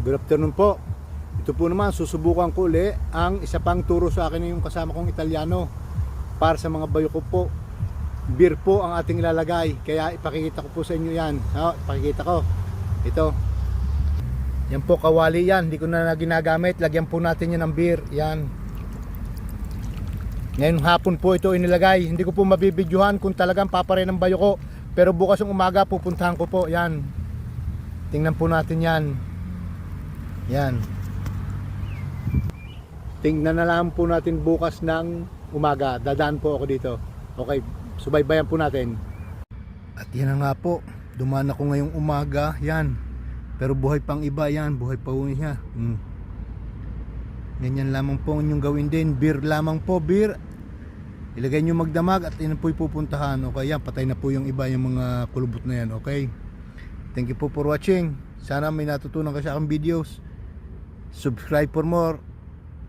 Good afternoon po. Ito po naman, susubukan ko uli ang isa pang turo sa akin yung kasama kong Italiano para sa mga bayo ko po. Beer po ang ating ilalagay. Kaya ipakikita ko po sa inyo yan. Ha, ipakikita ko. Ito. Yan po, kawali yan. Hindi ko na ginagamit. Lagyan po natin yan ng beer. Yan. Ngayon hapon po ito inilagay. Hindi ko po mabibidyohan kung talagang papare ng bayo ko. Pero bukas ng umaga pupuntahan ko po. Yan. Tingnan po natin yan. Yan. Tingnan na lang po natin bukas ng umaga. Dadaan po ako dito. Okay, subaybayan po natin. At yan na nga po. Dumaan ako ngayong umaga. Yan. Pero buhay pang iba yan. Buhay pa po niya. Hmm. Ganyan lamang po inyong gawin din. Beer lamang po. Beer. Ilagay nyo magdamag at yan po pupuntahan. Okay, yan. Patay na po yung iba yung mga kulubot na yan. Okay. Thank you po for watching. Sana may natutunan ka sa aking videos. Subscribe for more.